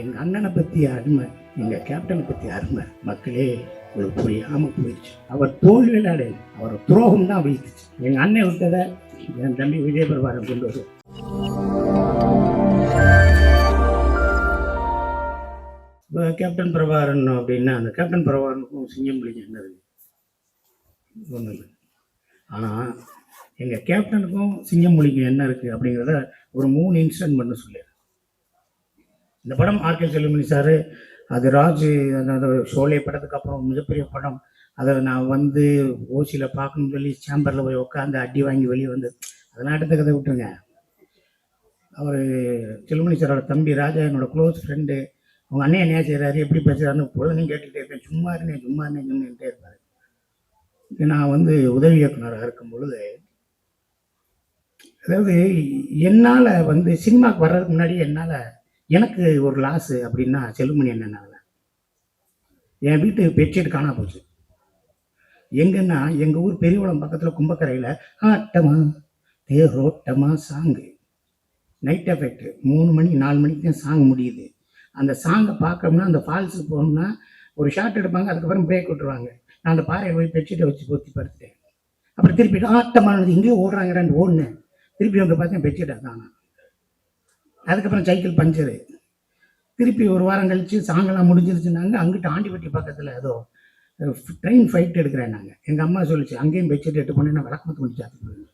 எங்கள் அண்ணனை பற்றி அருமை எங்கள் கேப்டனை பற்றி அருமை. மக்களே உங்களுக்கு புரியாமல் போயிடுச்சு. அவர் தோல்வியில் அடையும் அவர் துரோகம் தான் வீழ்த்துச்சு. எங்கள் அண்ணன் விட்டதை என் தம்பி விஜயபிரபாரன் கொண்டு வரும். இப்போ கேப்டன் பிரபாரன் அப்படின்னா அந்த கேப்டன் பிரபாரனுக்கும் சிங்கம் என்ன என்னது? ஒன்றும் இல்லை. ஆனால் எங்கள் கேப்டனுக்கும் சிங்கம் மொழிக்கு என்ன இருக்குது அப்படிங்கிறத ஒரு மூணு இன்சிடென்ட் பண்ண சொல்லிடுறேன். இந்த படம் ஆர்கே செல்வமணி சார் அது ராஜ் அந்த ஷோலே படத்துக்கு அப்புறம் மிகப்பெரிய படம். அதை நான் வந்து ஓசியில் பார்க்கணும்னு சொல்லி சேம்பரில் போய் உட்காந்து அடி வாங்கி வெளியே வந்து அதெல்லாம் அடுத்த கதை விட்டுருங்க. அவர் செல்வமணி சாரோட தம்பி ராஜா என்னோட க்ளோஸ் ஃப்ரெண்டு உங்கள் அண்ணன் என்ன செய்கிறாரு எப்படி பேசுகிறாருன்னு பொழுதுன்னு கேட்டுக்கிட்டே இருப்பேன். சும்மா இருந்தேன் சும்மா இருந்தேன் சொல்லிகிட்டே இருப்பார். நான் வந்து உதவி இயக்குனராக இருக்கும் பொழுது அதாவது என்னால் வந்து சினிமாவுக்கு வர்றதுக்கு முன்னாடி என்னால் எனக்கு ஒரு லாஸு அப்படின்னா செல்லுமணி என்னன்னால என் வீட்டு பெட்ஷீட் காணா போச்சு. எங்கன்னா எங்கள் ஊர் பெரியகுளம் பக்கத்தில் கும்பக்கரையில் ஆட்டமா தேரோட்டமா சாங்கு நைட் எஃபெக்ட் மூணு மணி நாலு மணிக்கு தான் சாங் முடியுது. அந்த சாங்கை பார்க்கணும்னா அந்த ஃபால்ஸுக்கு போகணும்னா ஒரு ஷார்ட் எடுப்பாங்க அதுக்கப்புறம் பிரேக் விட்டுருவாங்க. நான் அந்த பாறையை போய் பெட்ஷீட்டை வச்சு பொத்தி படுத்துட்டேன். அப்புறம் திருப்பி ஆட்டமானது இங்கேயே ஓடுறாங்கடான்னு ஓடுனேன். திருப்பி வந்து பார்த்தேன் பெட்ஷீட்டை காணோம் அதுக்கப்புறம் சைக்கிள் பஞ்சரு. திருப்பி ஒரு வாரம் கழிச்சு சாங்கெல்லாம் முடிஞ்சிருச்சுனாங்க அங்கிட்ட ஆண்டிப்பட்டி பக்கத்தில் ஏதோ ட்ரெயின் ஃபைட் எடுக்கிறேன் நாங்கள் எங்கள் அம்மா சொல்லிச்சு அங்கேயும் பெட்ஷீட் எடுத்து போனேன் நான் விளக்கமத்து முடிச்சு சாத்து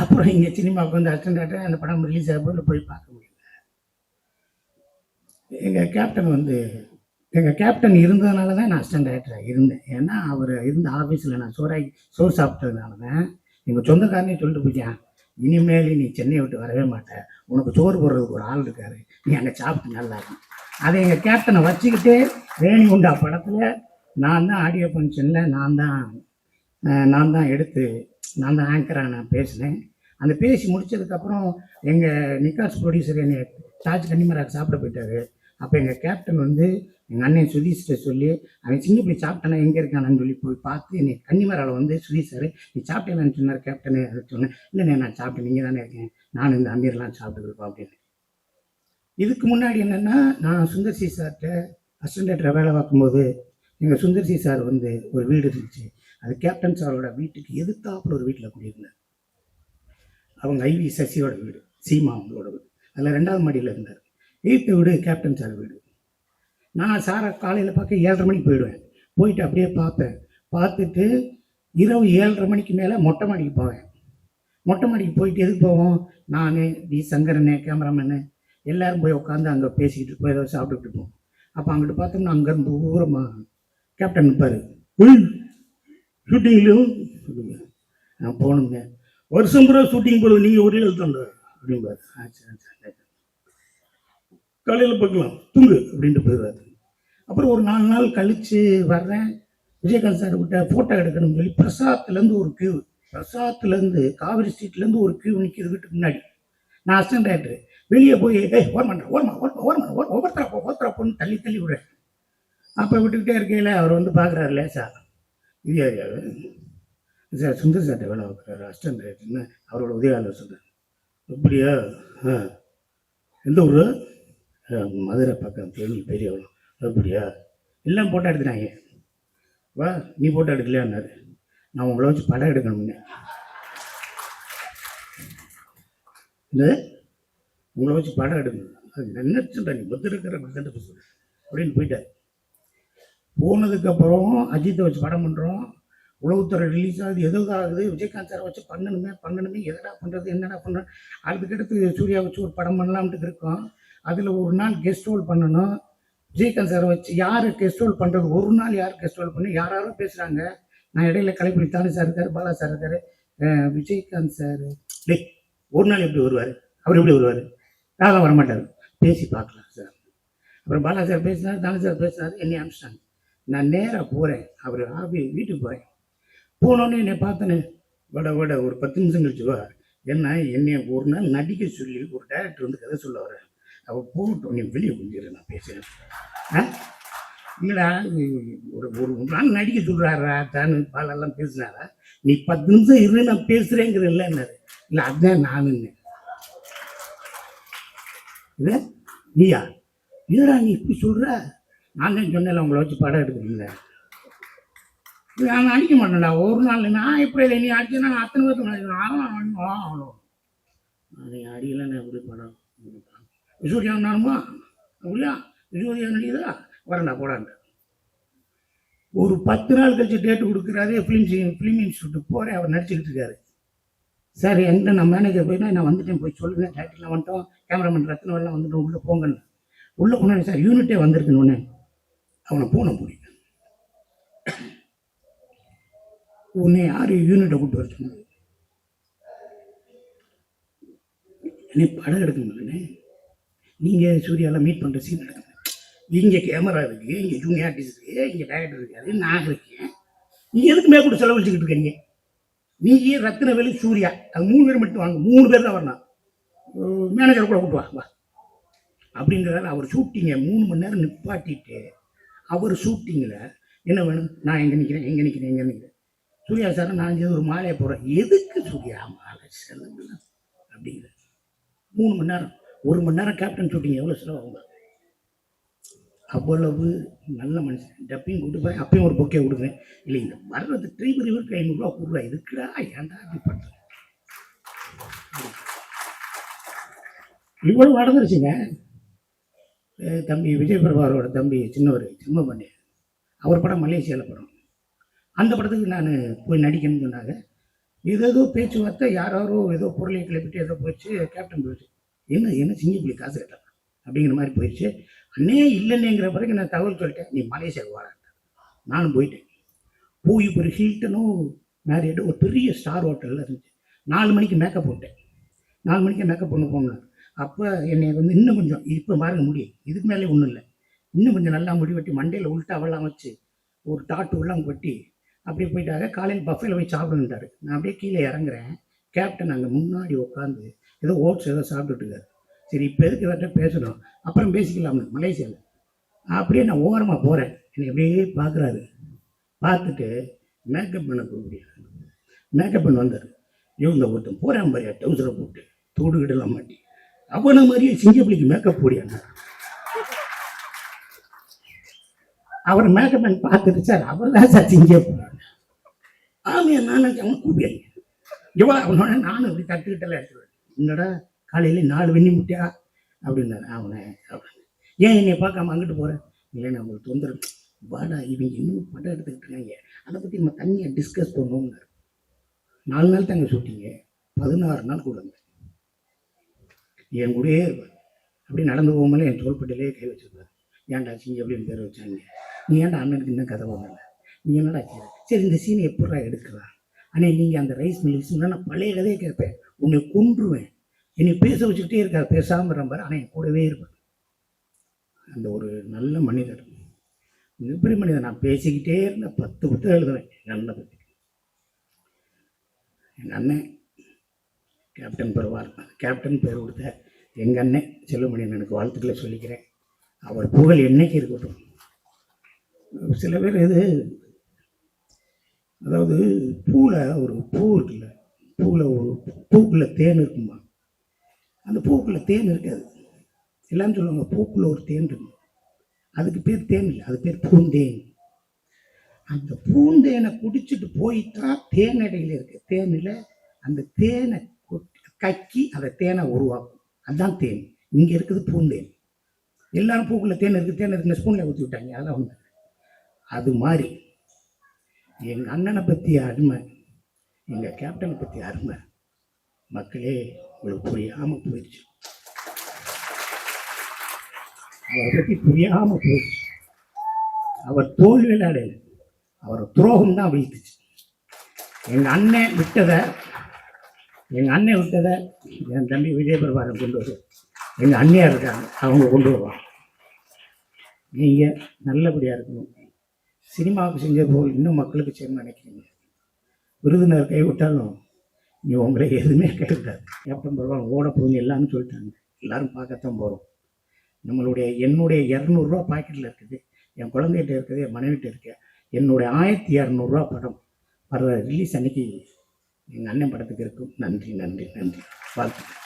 அப்புறம் இங்கே சினிமாவுக்கு வந்து அஸ்டண்டாட்ட அந்த படம் ரிலீஸ் ஆகும்போது போய் பார்க்க முடியல. எங்கள் கேப்டன் வந்து எங்கள் கேப்டன் இருந்ததுனால தான் நான் அசிஸ்டன்ட் டைரக்டராக இருந்தேன். ஏன்னா அவர் இருந்த ஆஃபீஸில் நான் சோறாகி சோறு சாப்பிட்டதுனால தான் எங்கள் சொந்தக்காரனே சொல்லிட்டு போயிட்டான். இனிமேல் நீ சென்னையை விட்டு வரவே மாட்ட உனக்கு சோறு போடுறதுக்கு ஒரு ஆள் இருக்காரு. நீ அங்கே சாப்பிட்டு நல்லா இருக்கும் அதை எங்கள் கேப்டனை வச்சுக்கிட்டு ரேணிகுண்டா படத்தில்? நான் தான் ஆடியோ ஃபங்க்ஷனில் நான் தான் நான் தான் எடுத்து நான் தான் ஆங்கராக நான் பேசினேன். அந்த பேசி முடித்ததுக்கப்புறம் எங்கள் நிக்காஸ் ப்ரொடியூசர் என்னை சார்ஜ் கன்னிமராஜ் சாப்பிட போயிட்டாரு. அப்போ எங்கள் கேப்டன் வந்து எங்கள் அண்ணன் சுதீஷ்கிட்ட சொல்லி அவன் சின்ன இப்படி சாப்பிட்டானா? எங்கே இருக்கானான்னு சொல்லி போய் பார்த்து என்னை கன்னிமரால் வந்து சுதீஷ் சார் நீ சாப்பிட்டேன்னு சொன்னார் கேப்டனு அதை சொன்னேன். இல்லைண்ணே நான் சாப்பிட்டேன். நீங்கள் தானே இருக்கேன் நான் இந்த அமீர்லாம் சாப்பிட்டுருப்போம் அப்படின்னு. இதுக்கு முன்னாடி என்னென்னா நான் சுந்தர்சி சார்கிட்ட அசிஸ்டண்ட்டாக வேலை பார்க்கும்போது எங்கள் சுந்தர்சி சார் வந்து ஒரு வீடு இருந்துச்சு. அது கேப்டன் சாரோட வீட்டுக்கு எதிர்த்தாப்புல ஒரு வீட்டில் குடியிருந்தார். அவங்க ஐவி சசியோட வீடு சீமா அவங்களோட வீடு. அதில் ரெண்டாவது மாடியில் இருந்தார். எயித்து வீடு கேப்டன் சார் வீடு. நான் சாரை காலையில் பார்க்க ஏழரை மணிக்கு போயிடுவேன். போயிட்டு அப்படியே பார்ப்பேன். பார்த்துட்டு இரவு ஏழரை மணிக்கு மேலே மொட்டை மாடிக்கு போவேன். மொட்டை மாடிக்கு போயிட்டு எதுக்கு போவோம்? நான் டி சங்கரனே கேமராமேனு எல்லாரும் போய் உட்காந்து அங்கே பேசிக்கிட்டு இருப்போம். ஏதோ சாப்பிட்டுட்டு இருப்போம். அப்போ அங்கிட்டு பார்த்தோம்னா அங்கேருந்து தூரமாக கேப்டன் நிற்பார் ஷூட்டிங்லையும் நான் போகணுங்க. வருஷம் பூரா ஷூட்டிங் போகிறது நீங்கள் ஒரே எழுத்தாங்க அப்படிம்பார். ஆ சரி. காலையில் பார்க்கலாம். தூங்கு. அப்படின்ட்டு போயிடுவார். அப்புறம் ஒரு நாலு நாள் கழித்து வர்றேன். விஜயகாந்த் சார் கிட்ட ஃபோட்டோ எடுக்கணும்னு சொல்லி பிரசாத்லேருந்து ஒரு கியூ பிரசாத்லேருந்து காவிரி ஸ்ட்ரீட்லேருந்து ஒரு கியூ நிற்கிறது வீட்டுக்கு முன்னாடி. நான் அசிஸ்டன்ட் டைரக்டர் வெளியே போய் ஏய் ஓர் பண்ணுறேன் ஓரமா ஓரமா ஓரமா ஒவ்வொருத்தரா போ ஒவ்வொருத்தரா போன்னு தள்ளி தள்ளி விடுறேன். அப்போ விட்டுக்கிட்டே இருக்கையில் அவர் வந்து பார்க்குறாரு லேசா. இது யாரு சார் சுந்தர் சார்ட்ட வேலை பார்க்குறாரு அசிஸ்டன்ட் டைரக்டர்னு அவரோட உதவியாளர் சொல்கிறார் அப்படியா? ஆ. எந்த ஊர்? மதுரை பக்கம் தேனி பெரியவளம் அப்படியா? எல்லாம் ஃபோட்டோ எடுத்துட்டாங்க. வா நீ ஃபோட்டோ எடுக்கலையான்னாரு. நான் உங்களை வச்சு படம் எடுக்கணும்னு இல்லை உங்களை வச்சு படம் எடுக்கணும். அது நினைச்சுட்டா நீ? பத்திருக்கிற அப்படின்னு போயிட்டார். போனதுக்கப்புறம் அஜித்தை வச்சு படம் பண்ணுறோம் உளவுத்துறை ரிலீஸ் ஆகுது. எது ஆகுது. விஜயகாந்த் சாரை வச்சு பண்ணணுமே பண்ணணுமே. எதடா பண்ணுறது என்னடா பண்ணுறது அதுக்கடுத்து சூர்யா வச்சு ஒரு படம் பண்ணலாம்ட்டு இருக்கோம். அதில் ஒரு நாள் கெஸ்ட் ரோல் பண்ணணும். விஜயகாந்த் சாரை வச்சு யார் கெஸ்ட்ரோல் பண்ணுறது ஒரு நாள் யார் கெஸ்ட்ரோல் பண்ணி யார் பேசுகிறாங்க நான் இடையில கலைப்பணி தானு சார் இருக்கார் பாலா சார் இருக்கார் விஜயகாந்த் சார். டேய் ஒரு நாள் எப்படி வருவார்? அவர் எப்படி வருவார்? அதெல்லாம் வரமாட்டார். பேசி பார்க்கலாம் சார். அப்புறம் பாலா சார் பேசினார் தானு சார் பேசினார் என்னை அனுப்பிச்சிட்டாங்க. நான் நேராக போகிறேன் அவர் ஆபி வீட்டுக்கு போகிறேன் போனோடனே என்னை பார்த்தேன்னு வட வட ஒரு பத்து நிமிஷம் கழிச்சு வா. என்ன என்னை ஒரு நாள் நடிக்க சொல்லி ஒரு டேரக்டர் வந்து கதை சொல்ல வரேன் அவள் போகட்டும். நீ வெளியே கொஞ்சிரு நான் பேசுகிறேன் ஆ? இல்லைடா ஒரு ஒரு நாள் நடிக்க சொல்கிறாரா தானு பாலெல்லாம் பேசினாரா? நீ பத்து நிமிஷம் இரு நான் பேசுகிறேங்கிற இல்லைன்னாரு இல்லை அதுதான் நானுன்னு. இது? நீயா? இல்லடா நீ இப்படி சொல்கிற நான் தான் சொன்னேன் உங்களை வச்சு படம் எடுக்கிறீங்க நான் அடிக்க மாட்டேன்டா. ஒரு நாள் நான் எப்படி இல்லை நீ அடிச்சேன்னா அத்தனை பேர்த்து நான் ஆகணும் அதை அடிக்கலன்னு எப்படி படம்? விசூரியா நானுமா அப்படியா? விசூரியா நடிக்குதா வரண்டா போடாண்ட. ஒரு பத்து நாள் கழிச்சு டேட்டு கொடுக்குறாரு ஃபிலிம் ஃபிலிம் இன்ஸ்டியூட்டுக்கு போகிறேன் அவர் நடிச்சுக்கிட்டு இருக்காரு. சார் என்கிட்ட நான் மேனேஜர் போயிட்டா நான் வந்துட்டேன் போய் சொல்லுங்க டேரக்டர்லாம் வந்துட்டோம் கேமராமேன் ரத்னவெல்லாம் வந்துட்டோம் உள்ளே போங்கன்னு. உள்ளே போனேன் சார் யூனிட்டே வந்திருக்குன்னு உடனே அவனை பூனை முடியும் உன்னை யார் யூனிட்டை கூப்பிட்டு வர சொன்னது என்னை படம் எடுக்க முடியலண்ணே நீங்கள் சூர்யாலாம் மீட் பண்ணுற சீன் நடக்குது. இங்கே கேமரா இருக்குது இங்கே ஜூனியர் ஆர்டிஸ்ட் இருக்குது இங்கே டேரக்டர் இருக்காரு நான் இருக்கேன். நீ எதுக்கு மேற்கொண்டு செலவழிச்சுக்கிட்டு இருக்கீங்க? நீ ரத்னவேலு சூர்யா. அது மூணு பேர் மட்டும் வாங்க மூணு பேர் தான் வரணும் மேனேஜர் கூட கூப்பிட்டு வா வா. அப்படிங்கிறதால அவர் ஷூட்டிங்கை மூணு மணி நேரம் நிப்பாட்டிட்டு அவர் ஷூட்டிங்கில் என்ன வேணும்? நான் எங்கே நிற்கிறேன் எங்கே நிற்கிறேன் எங்கே நிற்கிறேன் சூர்யா சார் நான் இங்கே ஒரு மாலையை போகிறேன் எதுக்கு சூர்யா மாலை செலவு அப்படிங்கிற. மூணு மணி நேரம். ஒரு மணி நேரம் கேப்டன் ஷூட்டிங் எவ்வளோ செலவாகும் அவ்வளவு நல்ல மனுஷன். டப்பிங் கொடுத்து போய் அப்பயும் ஒரு பொக்கே கொடுக்குறேன். இல்லை இந்த வர்றது ட்ரைவர் இவருக்கு ஐநூறுரூவா கொடுறா. இதுக்குடா ஏன்டா அப்படி பண்ணுறேன் இவ்வளவு வளர்ந்துருச்சுங்க தம்பி விஜய் பிரபாரோட தம்பி சின்னவர் சின்ன பண்ணி. அவர் படம் மலேசியாவில் படம். அந்த படத்துக்கு நான் போய் நடிக்கணும்னு சொன்னாங்க. ஏதேதோ பேச்சுவார்த்தை யாரோ ஏதோ பொருளை கிளப்பிட்டு ஏதோ போச்சு கேப்டன் போயிடுச்சு என்ன என்ன புள்ளி காசு கட்டலாம். அப்படிங்கிற மாதிரி போயிடுச்சு. அண்ணே இல்லைன்னேங்கிற பிறகு நான் தகவல் சொல்லிட்டேன். நீ மலேசியாவுக்கு வாடான்ட்டேன் நானும் போயிட்டேன். போய் ஒரு ஹில்டனும் மேரியட் ஒரு பெரிய ஸ்டார் ஹோட்டலில் இருந்துச்சு. நாலு மணிக்கு மேக்கப் போட்டேன். நாலு மணிக்கு மேக்கப் பண்ண போனேன் அப்போ என்னை வந்து இன்னும் கொஞ்சம் இப்போ பாருங்க முடியும் இதுக்கு மேலே ஒன்றும் இல்லை. இன்னும் கொஞ்சம் நல்லா முடி வெட்டி மண்டையில் உள்டாவெல்லாம் வச்சு ஒரு டாட்டு உள்ளாங்க கொட்டி அப்படியே போயிட்டாங்க காலையில் பஃபேல போய் சாப்பிடுன்ட்டாரு நான் அப்படியே கீழே இறங்குறேன். கேப்டன் அங்கே முன்னாடி உட்காந்து ஏதோ ஓட்ஸ் ஏதோ சாப்பிட்டுட்டு சரி இப்போ எதுக்கு இவர்கிட்ட பேசணும்? அப்புறம் பேசிக்கலாம்னு மலேசியாவில் அப்படியே நான் ஓரமாக போகிறேன் என்னை அப்படியே பார்க்குறாரு. பார்த்துட்டு மேக்கப் பண்ண கூப்பிடுறாரு மேக்கப் பண்ண வந்தார். இவங்க ஒருத்தன் போகிறான் மாதிரியா டவுசரை போட்டு. தோடு கிடலாம் மாட்டி. அவனை மாதிரியே சிங்கப்பிள்ளைக்கு மேக்கப் போடியாங்க அவர் மேக்கப் பண்ணி பார்த்துட்டு சார் அவர் தான் சார் சிங்கப்பூர் ஆமையா நானும் அவன் கூப்பிடுங்க எவ்வளோ அவனோட நானும் இப்படி தட்டுக்கிட்டலாம் எடுத்துருவேன். என்னடா காலையில் நாலு வெண்ணி முட்டியா? அப்படின்னாரு. அவனே அப்படின்னு ஏன் என்னை பார்க்காம அங்கிட்டு போகிறேன் இல்லை நான் உங்களுக்கு தொந்தரவு. வாடா இவங்க இன்னும் படம் எடுத்துக்கிட்டு இருக்காங்க? அதை பற்றி நம்ம தனியாக டிஸ்கஸ் பண்ணுவோம்னாரு. நாலு நாள் தாங்க ஷூட்டிங்க பதினாறு நாள் கூட இருந்தேன் என் கூடயே இருப்பார். அப்படி நடந்து போகும்போது என் தோள்பட்டிலே கை வச்சிருப்பார். ஏன்டா சிங்க அப்படின்னு பேர் வச்சாங்க? நீ ஏன்டா அண்ணனுக்கு இன்னும் கதை வரல? நீ என்னடா சரி இந்த சீனை எப்படா எடுக்கலாம்? ஆனால் நீங்கள் அந்த ரைஸ் மில்ஸ் நான் பழைய கதையை கேட்பேன். உன்னை கொன்றுவேன். என்னை பேச வச்சுக்கிட்டே இருக்கார் பேசாமல் இருப்பார் ஆனால் என் கூடவே இருப்பார். அந்த ஒரு நல்ல மனிதர். மிகப்பெரிய மனிதர். நான் பேசிக்கிட்டே இருந்த பத்து புத்தகம் எழுதுவேன். நல்ல அண்ணனை பற்றி எங்கள் அண்ணன் கேப்டன் பெறுவார் கேப்டன் பேர் கொடுத்த எங்கள் அண்ணன் செல்லுமணியன் எனக்கு வாழ்த்துக்களை சொல்லிக்கிறேன். அவர் புகழ் என்னைக்கு இருக்கட்டும். சில பேர் இது அதாவது பூவில் ஒரு பூ இருக்குல்ல பூவில் ஒரு பூக்குள்ள தேன் இருக்குமா? அந்த பூக்குள்ள தேன் இருக்காது எல்லாம் சொல்லுவாங்க பூக்குள்ள ஒரு தேன் இருக்கும்? அதுக்கு பேர் தேன் இல்லை அது பேர் பூந்தேன். அந்த பூந்தேனை குடிச்சிட்டு போயிட்டால் தேன் இடையில இருக்கு. தேனில் அந்த தேனை கக்கி அந்த தேனை உருவாக்கும். அதுதான் தேன். இங்கே இருக்குது பூந்தேன். எல்லாரும் பூக்குள்ள தேன் இருக்குது தேன் இருக்குன்னு ஸ்பூனில் ஊற்றி விட்டாங்க அதெல்லாம் ஒன்று அது மாதிரி எங்கள் அண்ணனை பற்றி அருமை எங்கள் கேப்டனை பற்றி அருமை. மக்களே உங்களுக்கு புரியாமல் போயிடுச்சு. அவரை பற்றி புரியாமல் போயிடுச்சு. அவர் தோல்வியில் அடையல அவர் துரோகம் தான் வீழ்த்துச்சு எங்கள் அண்ணன் விட்டதை எங்கள் அண்ணன் விட்டதை என் தம்பி விஜயபிரபாரம் கொண்டு வருவார். எங்கள் அண்ணியாக இருக்காங்க அவங்க கொண்டு வருவாங்க. நீங்கள் நல்லபடியாக இருக்கணும். சினிமாவுக்கு செஞ்ச போல் இன்னும் மக்களுக்கு செய்யணும்னு நினைக்கிறீங்க. விருதுநர் கைவிட்டாலும் நீ உங்களை எதுவுமே கைவிட்டாது எப்போ பரவாயில்ல ஓட போகுது எல்லாம்னு சொல்லிட்டாங்க. எல்லாரும் பார்க்கத்தான் போகிறோம் நம்மளுடைய என்னுடைய இரநூறுவா பாக்கெட்டில் இருக்குது. என் குழந்தைகிட்ட இருக்குது என் மனைவிட்ட இருக்கு. என்னுடைய ஆயிரத்தி இரநூறுவா படம் வர்ற ரிலீஸ் அன்னைக்கு எங்கள் அண்ணன் படத்துக்கு இருக்கும். நன்றி நன்றி நன்றி. வாழ்த்துக்கள்.